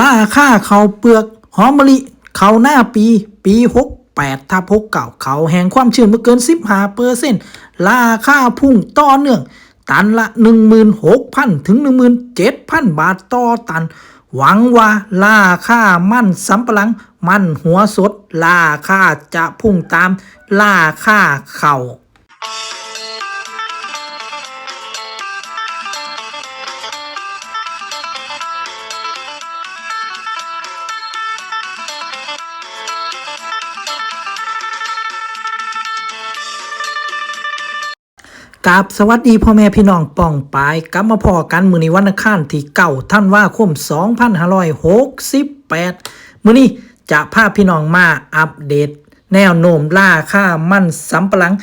ราค่าเขาเปลือกหอมมะลิเขาหน้าปี ปีหกแปดทับหกเก่าเขาแห่งความชื้นเมื่อเกินสิบห้าเปอร์เซ็นต์ราคาพุ่งต่อเนื่อง ตันละหนึ่งหมื่นหกพันถึงหนึ่งหมื่นเจ็ดพันบาทต่อตัน หวังว่าราคามั่นสำปะหลัง มั่นหัวสดราคาจะพุ่งตามราคาเข่า กับสวัสดีพ่อแม่พี่น้องป่องปายกลับมาพอกันมือนี้วันอังคารที่เก่าท่านว่าคม 2568 มือนี้จะพาพี่น้องมาอัปเดต แนวโน้มล่าค่ามั่นสำปะหลัง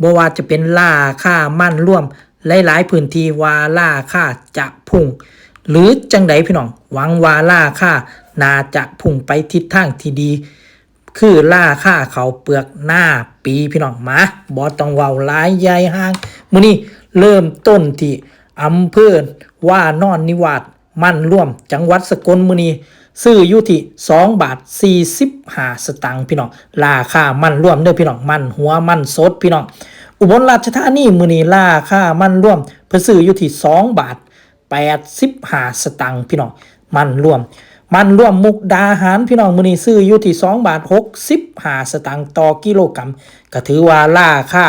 บ่ว่าจะเป็นล่าค่ามั่นร่วม หลายๆพื้นที่ว่าล่าค่าจะพุ่ง หรือจังไดพี่น้องหวังว่าล่าค่าน่าจะพุ่งไปทิศทางที่ดีคือล่าค่าเขาเปลือกหน้าปีพี่น้องมาบอต้องเว้าหลายใหญ่ห้าง มื้อนี้เริ่มต้นที่อำเภอว่านอนนิวาสมั่นร่วม จังหวัดสกลมื้อนี้ซื้ออยู่ที่2บาท45สตางค์พี่น้องราคามั่นร่วมเด้อพี่น้องมั่นหัวมั่นสดพี่น้องอุบลราชธานีมื้อนี้ราคามั่นร่วม เพิ่นซื้ออยู่ที่2บาท85สตางค์พี่น้องมั่นร่วม มันร่วมมุกดาหารพี่น้องมือนีซื้ออยู่ที่2บาท65สตางค์ต่อกิโลกรัมก็ถือว่าราคา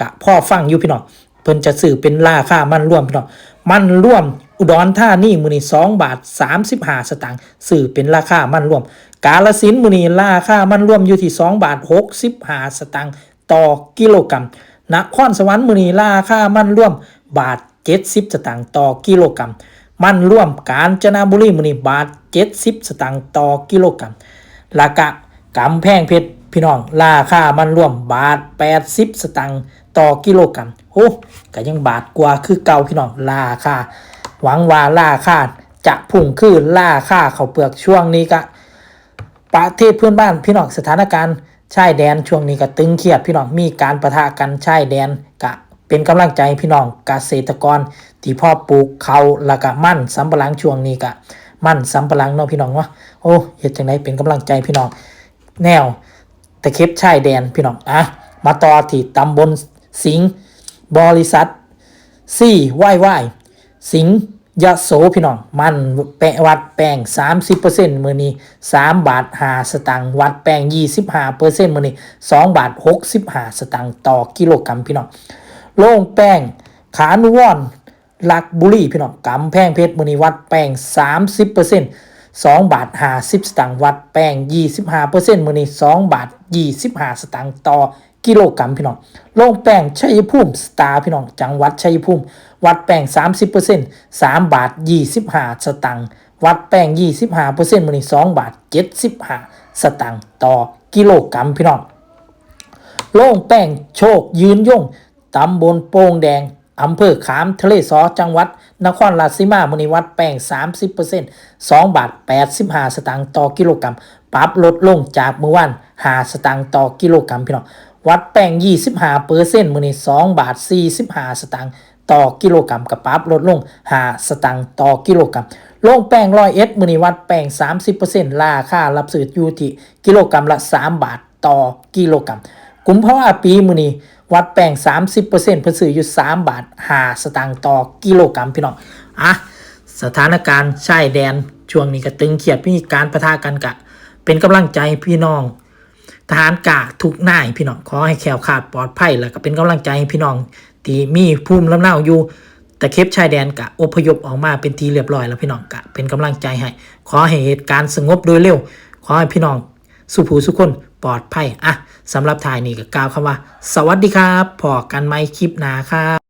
กะพ่อฟังอยู่พี่น้อง เพิ่นจะซื้อเป็นราคามันร่วมพี่น้องมันร่วมอุดรธานีมื้อนี้2บาท35สตางค์ซื้อเป็นราคามันร่วม กาฬสินมื้อนี้ราคามันร่วมอยู่ที่2บาท65สตางค์ต่อกิโลกรัมนครสวรรค์มื้อนี้ราคามันร่วมบาท70สตางค์ต่อกิโลกรัมมันร่วมกาญจนบุรีมื้อนี้บาท70สตางค์ต่อกิโลกรัมราคากำแพงเพชร พี่น้องราคามันร่วมบาท 80 สตางค์ต่อกิโลกรัมโอ้ก็ยังบาทกว่าคือเก่าพี่น้องราคาหวังว่าราคาจะพุ่งขึ้นราคาเขาเปลือกช่วงนี้ก็ประเทศเพื่อนบ้านพี่น้องสถานการณ์ชายแดนช่วงนี้ก็ตึงเครียดพี่น้องมีการประทะกันชายแดนกะเป็นกำลังใจพี่น้องเกษตรกร ที่พ่อปลูกเขาล้วก็มั่นสำปะหลังช่วงนี้กะ มั่นสำปะหลังเนาะพี่น้องเนาะโอ้เฮ็ดจังไดเป็นกำลังใจพี่น้อง แนว ตะเข็บชายแดนพี่น้องอะมาต่อที่ตำบลสิงบริษัทสี่ไหว้ไหว้สิงยะโสพี่น้อง มันแปะวัดแป้ง30%มือนี้ 3 บาท5สตังค์วัดแป้ง25%มือนี้ 2 บาท 65 สตังค์ต่อกิโลกรัมพี่น้องโล่งแป้งขานุวรลักบุรีพี่น้องกำแพงเพชรมือนี้วัดแป้ง30% 2 บาท 50 สตางค์วัดแป้ง 25%มือนี้ 2 บาท 25 สตางค์ต่อกิโลกรัมพี่น้องโล่งแป้งชัยภูมิสตาร์พี่น้องจังหวัดชัยภูมิวัดแป้ง 30% 3 บาท 25 สตางค์วัดแป้ง 25%มือนี้ 2 บาท 75 สตางค์ต่อกิโลกรัมพี่น้องโล่งแป้งโชคยืนยงตำบลโป่งแดง อำเภอขามทะเลสอจังหวัด นครราชสีมามณีวัดแป้ง 30% 2 บาท 85 สตางค์ต่อกิโลกรัมปรับลดลงจากเมื่อวาน5สตางค์ต่อกิโลกรัมพี่น้องวัดแป้ง 25เปอร์เซ็นต์มื้อนี้2บาท 45 สตางค์ต่อกิโลกรัมกับปรับลดลง5สตางค์ต่อกิโลกรัมโล่งแป้งร้อยเอ็ดมื้อนี้วัดแป้ง 30%ราคารับซื้ออยู่ที่กิโลกรัมละ 3 บาทต่อกิโลกรัมกุมภาวะปีมื้อนี้ วัดแป้ง 30%เพิ่นซื้ออยู่ 3 บาท5สตางค์ต่อกิโลกรัมพี่น้องอะสถานการณ์ชายแดนช่วงนี้ก็ตึงเครียดมีการประทะกันกะ เป็นกำลังใจพี่น้อง ทหารกากทุกนายพี่น้องขอให้แคล้วคลาดปลอดภัยแล้วก็เป็นกำลังใจให้พี่น้องที่มีภูมิลำเนาอยู่แต่เคปชายแดนกะอพยพออกมาเป็นทีเรียบร้อยแล้วพี่น้องกะเป็นกำลังใจให้ ขอให้เหตุการณ์สงบโดยเร็ว ขอให้พี่น้องสุภูสุคน ปลอดภัย อะสำหรับถ่ายนี่ก็กล่าวคำว่า สวัสดีครับพอกันไหมคลิปหนาครับ